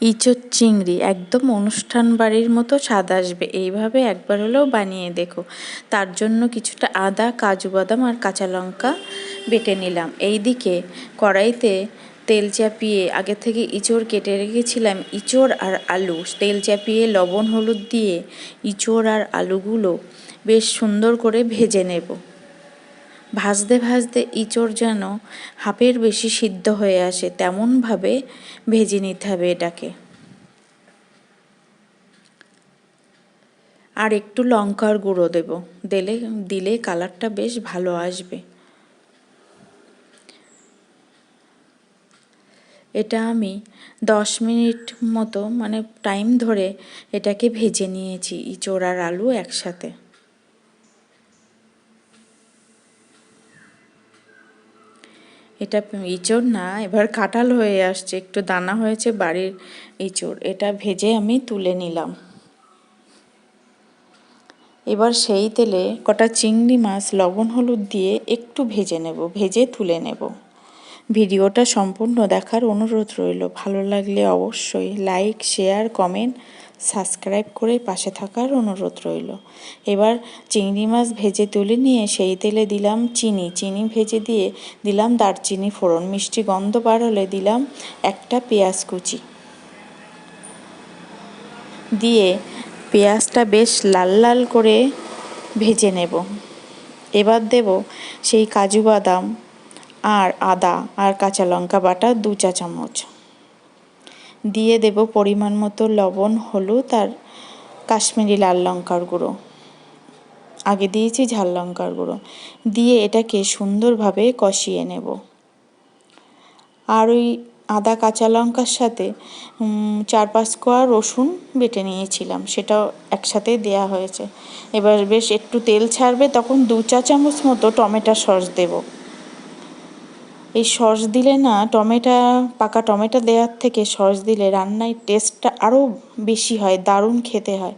ইঁচড় চিংড়ি, একদম অনুষ্ঠান বাড়ির মতো স্বাদ আসবে। এইভাবে একবার হলেও বানিয়ে দেখো। তার জন্য কিছুটা আদা, কাজু বাদাম আর কাঁচা লঙ্কা বেটে নিলাম। এইদিকে কড়াইতে তেল চাপিয়ে আগে থেকে ইঁচড় কেটে রেখেছিলাম ইঁচড় আর আলু। তেল চাপিয়ে লবণ, হলুদ দিয়ে ইঁচড় আর আলুগুলো বেশ সুন্দর করে ভেজে নেব। ভাজতে ভাজতে ইঁচড় যেন হাফের বেশি সিদ্ধ হয়ে আসে, তেমনভাবে ভেজে নিতে হবে এটাকে। আর একটু লঙ্কার গুঁড়ো দেব, দিলে দিলে কালারটা বেশ ভালো আসবে। এটা আমি দশ মিনিট মতো মানে টাইম ধরে এটাকে ভেজে নিয়েছি, ইঁচড় আর আলু একসাথে। এটা ইঁচড় না, এবার কাঁঠাল হয়ে আসছে, একটু দানা হয়েছে বাড়ির ইঁচড়, এটা ভেজে আমি তুলে নিলাম। এবার সেই তেলে কটা চিংড়ি মাছ, লবণ, হলুদ দিয়ে একটু ভেজে নেব, ভেজে তুলে নেব। ভিডিওটা সম্পূর্ণ দেখার অনুরোধ রইল, ভালো লাগলে অবশ্যই লাইক, শেয়ার, কমেন্ট সাবস্ক্রাইব করে পাশে থাকার অনুরোধ রইল। এবার চিংড়ি মাছ ভেজে তুলে নিয়ে সেই তেলে দিলাম চিনি। চিনি ভেজে দিয়ে দিলাম দারচিনি, ফোড়ন মিষ্টি গন্ধ বার হলে দিলাম একটা পেঁয়াজ কুচি। দিয়ে পেঁয়াজটা বেশ লাল লাল করে ভেজে নেব। এবার দেব সেই কাজু বাদাম আর আদা আর কাঁচা লঙ্কা বাটা দু চা চামচ। দিয়ে দেব পরিমাণ মতো লবণ, হলুদ আর কাশ্মীরি লাল লঙ্কার গুঁড়ো। আগে দিয়েছি ঝাল লঙ্কার গুঁড়ো। দিয়ে এটাকে সুন্দরভাবে কষিয়ে নেব। আর ওই আদা কাঁচা লঙ্কার সাথে চার পাঁচ কোয়া রসুন বেটে নিয়েছিলাম, সেটাও একসাথে দেয়া হয়েছে। এবার বেশ একটু তেল ছাড়বে, তখন দু চা চামচ মতো টমেটো সস দেবো। এই সস দিলে না টমেটা, পাকা টমেটো দেওয়ার থেকে সস দিলে রান্নায় টেস্টটা আরও বেশি হয়, দারুণ খেতে হয়।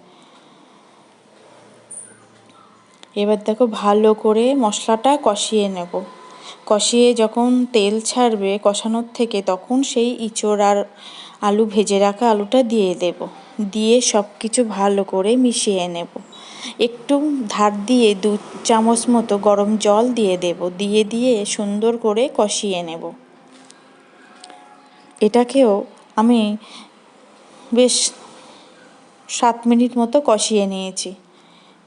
এবার দেখো ভালো করে মশলাটা কষিয়ে নেব। কষিয়ে যখন তেল ছাড়বে কষানোর থেকে, তখন সেই ইঁচড় আর আলু ভেজে রাখা আলুটা দিয়ে দেব। দিয়ে সব কিছু ভালো করে মিশিয়ে নেব। একটু ধার দিয়ে দু চামচ মতো গরম জল দিয়ে দেব। দিয়ে দিয়ে সুন্দর করে কষিয়ে নেব। এটাকেও আমি বেশ সাত মিনিট মতো কষিয়ে নিয়েছি।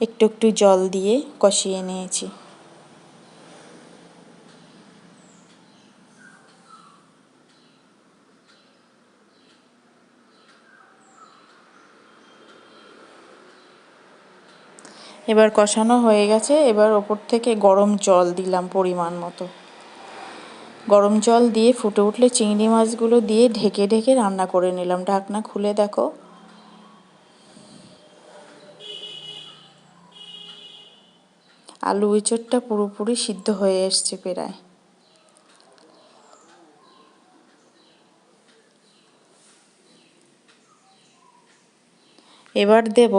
একটু একটু জল দিয়ে কষিয়ে নিয়েছি। এবার কষানো হয়ে গেছে। এবার ওপর থেকে গরম জল দিলাম পরিমাণ মতো। গরম জল দিয়ে ফুটে উঠলে চিংড়ি মাছগুলো দিয়ে ঢেকে ঢেকে রান্না করে নিলাম। ঢাকনা খুলে দেখো। আলু ইঁচড়টা পুরোপুরি সিদ্ধ হয়ে এসছে প্রায়। এবার দেব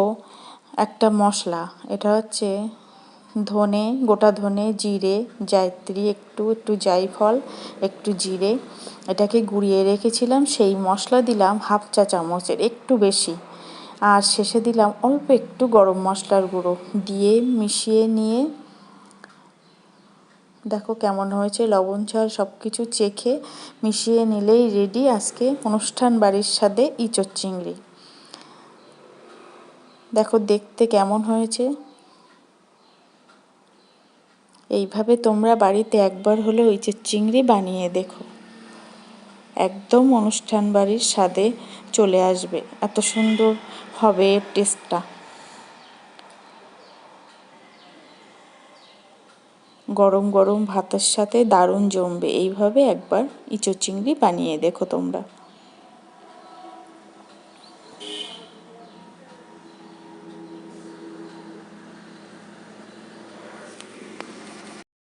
একটা মশলা। এটা হচ্ছে ধনে, গোটা ধনে, জিরে, জায়ত্রী, একটু একটু জায়ফল, একটু জিরে। এটাকে গুঁড়িয়ে রেখেছিলাম, সেই মশলা দিলাম হাফ চা চামচের, একটু বেশি। আর শেষে দিলাম অল্প একটু গরম মশলার গুঁড়ো দিয়ে মিশিয়ে নিয়ে দেখো কেমন হয়েছে, লবণ, ঝাল সব কিছু চেখে মিশিয়ে নিলেই রেডি আজকে অনুষ্ঠান বাড়ির সাথে ইঁচড় চিংড়ি। দেখো দেখতে কেমন হয়েছে। এইভাবে তোমরা বাড়িতে একবার হলেও ইঁচড় চিংড়ি বানিয়ে দেখো। একদম অনুষ্ঠান বাড়ির স্বাদে চলে আসবে। এত সুন্দর হবে টেস্টটা গরম গরম ভাতের সাথে দারুণ জমবে। এইভাবে একবার ইঁচড় চিংড়ি বানিয়ে দেখো তোমরা।